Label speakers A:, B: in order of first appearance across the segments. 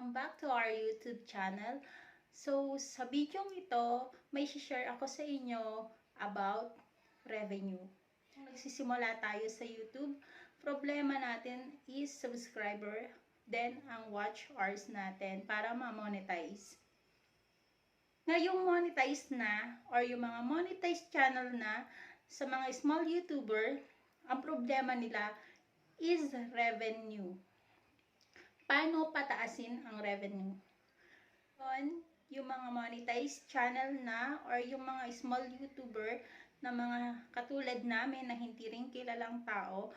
A: Welcome back to our YouTube channel. So, sa video ito, may share ako sa inyo about revenue. Kung nagsisimula tayo sa YouTube, problema natin is subscriber, then ang watch hours natin para ma-monetize. Ngayong monetize na or yung mga monetized channel na sa mga small YouTuber, ang problema nila is revenue. Paano pataasin ang revenue? Yun, yung mga monetized channel na or yung mga small YouTuber na mga katulad namin na hindi rin kilalang tao,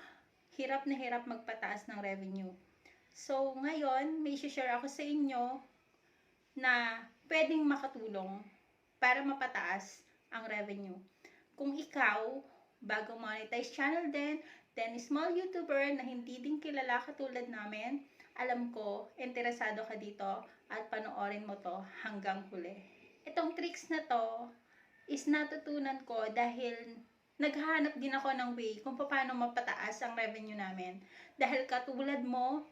A: hirap na hirap magpataas ng revenue. So, ngayon, may share ako sa inyo na pwedeng makatulong para mapataas ang revenue. Kung ikaw, bagong monetize channel din, then small YouTuber na hindi din kilala katulad namin, alam ko, interesado ka dito at panoorin mo to hanggang huli. Itong tricks na to is natutunan ko dahil naghahanap din ako ng way kung paano mapataas ang revenue namin. Dahil katulad mo,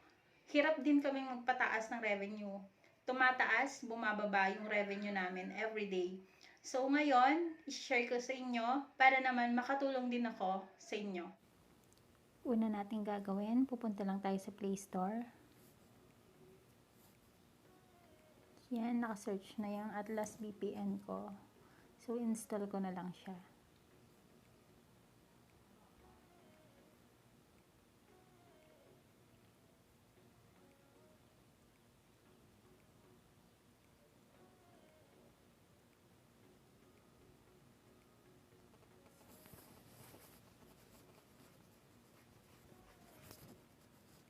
A: hirap din kaming magpataas ng revenue. Tumataas, bumababa yung revenue namin every day. So ngayon, i-share ko sa inyo para naman makatulong din ako sa inyo.
B: Una nating gagawin, pupunta lang tayo sa Play Store. Yan, nakasearch na yung Atlas VPN ko. So, install ko na lang siya.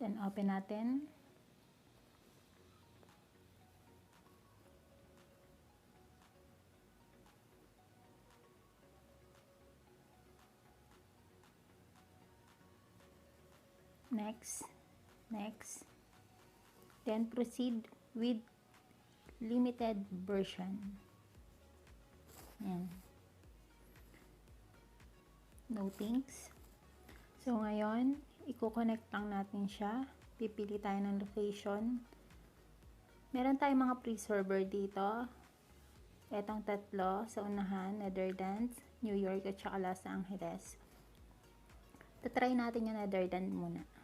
B: Then, open natin. Next. Next. Then, proceed with limited version. Yan. No thanks. So, ngayon, i-connect lang natin siya. Pipili tayo ng location. Meron tayong mga pre-server dito. Etong tatlo sa unahan, Netherlands, New York at saka Los Angeles. Tatry natin yung Netherlands muna.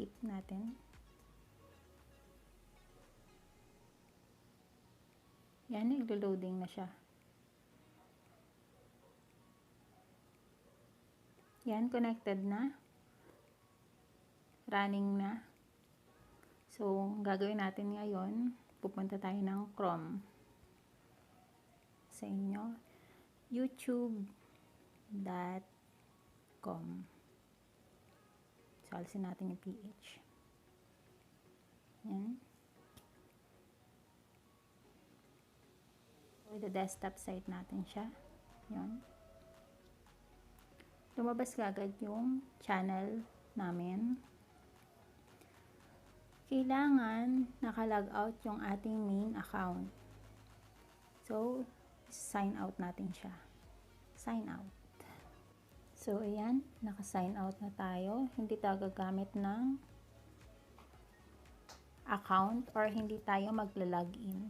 B: Skip natin. Yan, naglo-loading na siya. Yan, connected na. Running na. So, gagawin natin ngayon, pupunta tayo ng Chrome. Sa inyo, youtube.com. So, alisin natin yung PH. Yan. So, the desktop site natin siya. Yan lumabas agad yung channel namin. Kailangan nakalog out yung ating main account. So, sign out natin siya. Sign out. So, ayan, naka-sign out na tayo. Hindi tayo gagamit ng account or hindi tayo magla-login.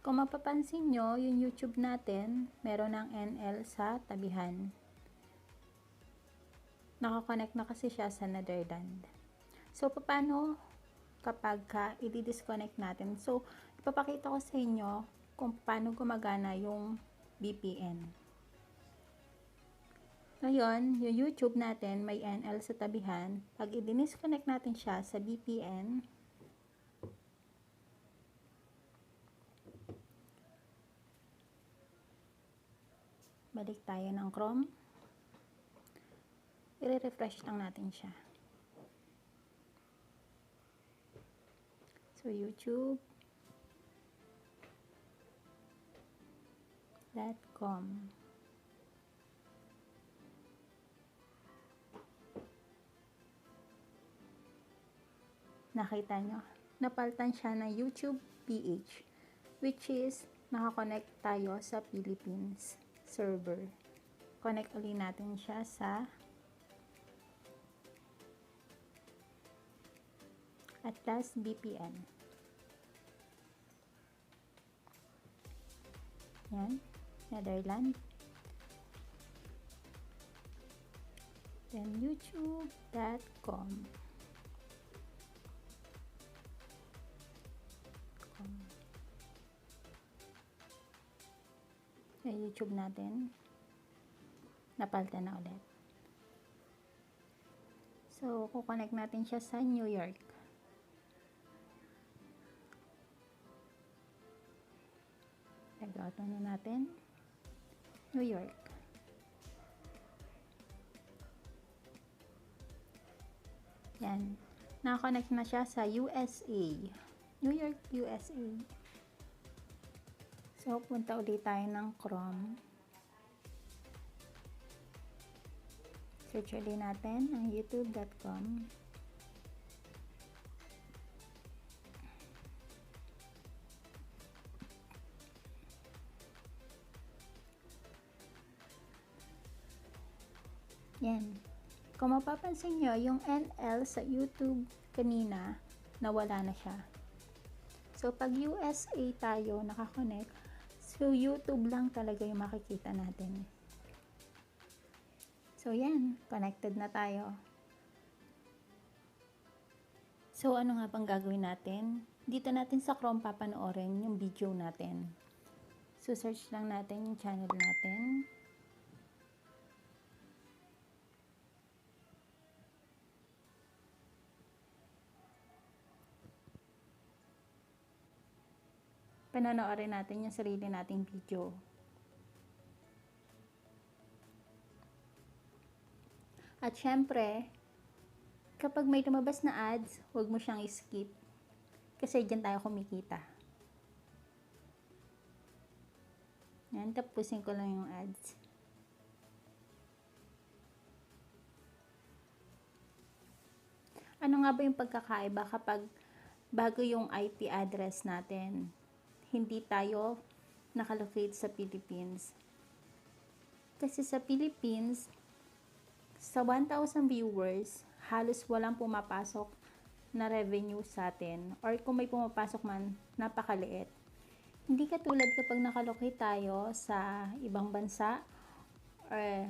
B: Kung mapapansin nyo, yung YouTube natin, meron ng NL sa tabihan. Nakakonect na kasi siya sa Netherlands. So, paano kapag ka i-disconnect natin? So, ipapakita ko sa inyo kung paano gumagana yung VPN. Ngayon, yung YouTube natin may NL sa tabihan. Pag i-disconnect natin siya sa VPN, balik tayo ng Chrome. I-refresh lang natin siya. So youtube Nakita nyo, napalitan siya ng YouTube PH, which is nakakonect tayo sa Philippines server. Connect ulit natin siya sa Atlas VPN. Yan, Netherlands. Then youtube.com. Yung YouTube natin. Napalitan na ulit. So, kukonect natin siya sa New York. Log-out na natin. New York. Yan. Nakakonect na siya sa USA. New York, USA. So, punta ulit tayo ng Chrome. Search ulit natin ang youtube.com. Yan. Kung mapapansin nyo, yung NL sa YouTube kanina, nawala na siya. So, pag USA tayo nakakonect, so YouTube lang talaga yung makikita natin. So, yan. Connected na tayo. So, ano nga bang gagawin natin? Dito natin sa Chrome papanoorin yung video natin. So, search lang natin yung channel natin. Panonoorin natin yung sarili nating video. At syempre, kapag may lumabas na ads, huwag mo siyang skip. Kasi dyan tayo kumikita. Yan, tapusin ko lang yung ads. Ano nga ba yung pagkakaiba kapag bago yung IP address natin? Hindi tayo nakalocate sa Philippines. Kasi sa Philippines, sa 1,000 viewers, halos walang pumapasok na revenue sa atin. Or kung may pumapasok man, napakaliit. Hindi katulad kapag nakalocate tayo sa ibang bansa, or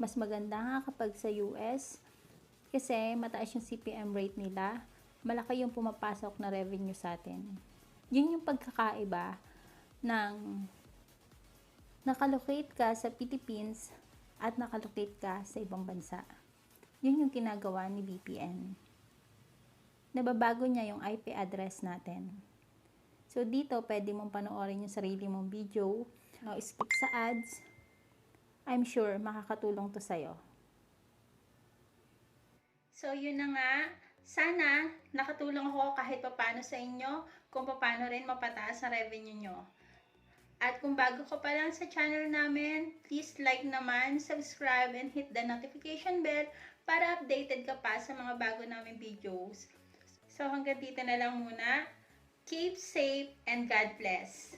B: mas maganda nga kapag sa US, kasi mataas yung CPM rate nila, malaki yung pumapasok na revenue sa atin. Yun yung pagkakaiba ng nakalocate ka sa Philippines at nakalocate ka sa ibang bansa. Yun yung ginagawa ni VPN. Nababago niya yung IP address natin. So, dito, pwede mong panoorin yung sarili mong video. No, skip sa ads. I'm sure makakatulong to sa'yo.
A: So, yun na nga. Sana nakatulong ako kahit papano sa inyo kung paano rin mapataas ang revenue nyo. At kung bago ka pa lang sa channel namin, please like naman, subscribe, and hit the notification bell para updated ka pa sa mga bago namin videos. So hanggang dito na lang muna. Keep safe and God bless.